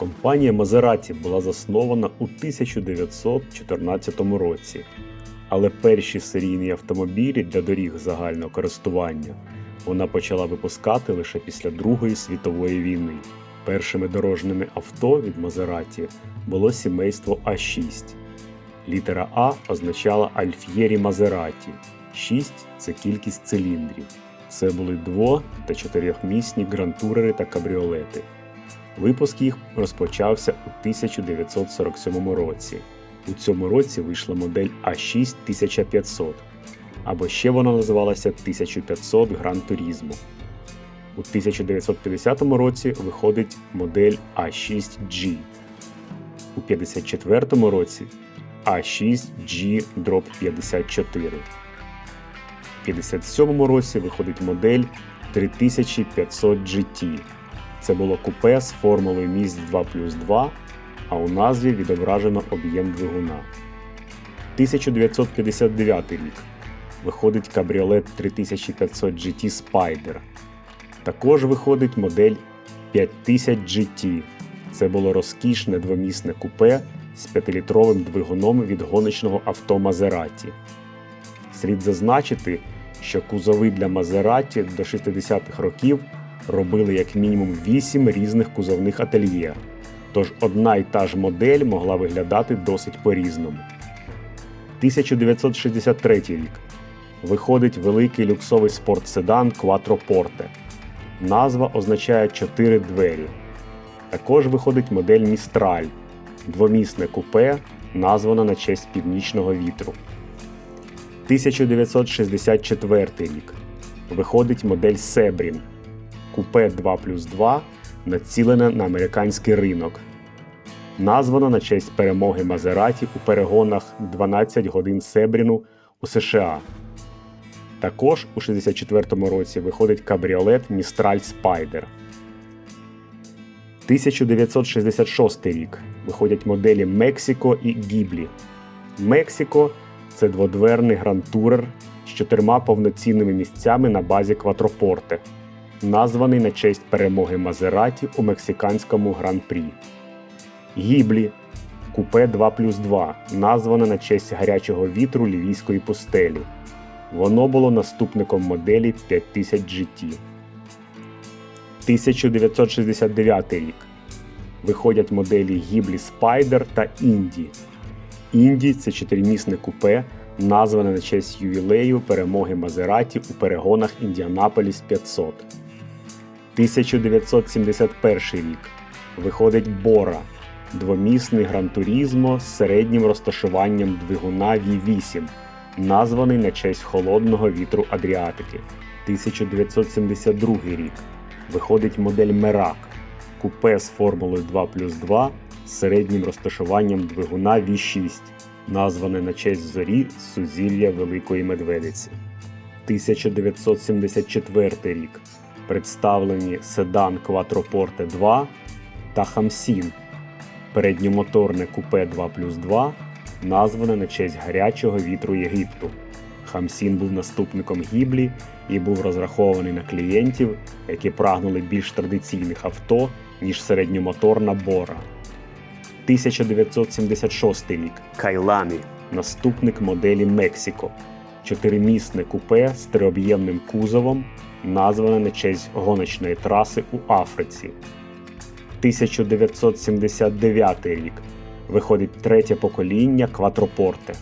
Компанія Мазераті була заснована у 1914 році, але перші серійні автомобілі для доріг загального користування вона почала випускати лише після Другої світової війни. Першими дорожніми авто від Мазераті було сімейство А6. Літера А означала Альф'єрі Мазераті. 6 це кількість циліндрів. Це були дво- та чотирьохмісні грантурери та кабріолети. Випуск їх розпочався у 1947 році. У цьому році вийшла модель А6 1500, або ще вона називалася 1500 Gran Turismo. У 1950 році виходить модель А6G. У 54 році А6G Drop 54. У 57 році виходить модель 3500 GT. Це було купе з формулою місць 2 плюс 2, а у назві відображено об'єм двигуна. 1959 рік. Виходить кабріолет 3500 GT Spider. Також виходить модель 5000 GT. Це було розкішне двомісне купе з 5-літровим двигуном від гоночного авто Мазераті. Слід зазначити, що кузови для Мазераті до 60-х років робили як мінімум 8 різних кузовних ательє, тож одна й та ж модель могла виглядати досить по-різному. 1963 рік. Виходить великий люксовий спортседан Quattroporte. Назва означає 4 двері. Також виходить модель Містраль, двомісне купе, названа на честь північного вітру. 1964 рік. Виходить модель Себрін, купе 2 плюс 2, націлене на американський ринок. Названа на честь перемоги Мазераті у перегонах 12 годин Себріну у США. Також у 64-му році виходить кабріолет Містраль Спайдер. 1966 рік виходять моделі Мексико і Гіблі. Мексико це дводверний грантурер з чотирма повноцінними місцями на базі Кватропорте, названий на честь перемоги Мазераті у мексиканському гран-прі. Гіблі купе 2 плюс 2, назване на честь гарячого вітру лівійської пустелі. Воно було наступником моделі 5000 GT. 1969 рік. Виходять моделі Гіблі Spider та Інді. Інді це чотиримісне купе, назване на честь ювілею перемоги Мазераті у перегонах Індіанаполіс 500. 1971 рік. Виходить Бора, двомісний грантурізмо з середнім розташуванням двигуна V8, названий на честь холодного вітру Адріатики. 1972 рік. Виходить модель Мерак, купе з формулою 2 плюс 2 з середнім розташуванням двигуна V6, назване на честь зорі Сузілля Великої Медведиці. 1974 рік. Представлені седан Quattroporte 2 та Хамсін, передньомоторне купе 2 плюс 2, назване на честь гарячого вітру Єгипту. Хамсін був наступником гіблі і був розрахований на клієнтів, які прагнули більш традиційних авто, ніж середньомоторна бора. 1976 рік. Кайламі, наступник моделі Мексико. Чотиримісне купе з триоб'ємним кузовом, назване на честь гоночної траси у Африці. 1979 рік. Виходить третє покоління Кватропорте.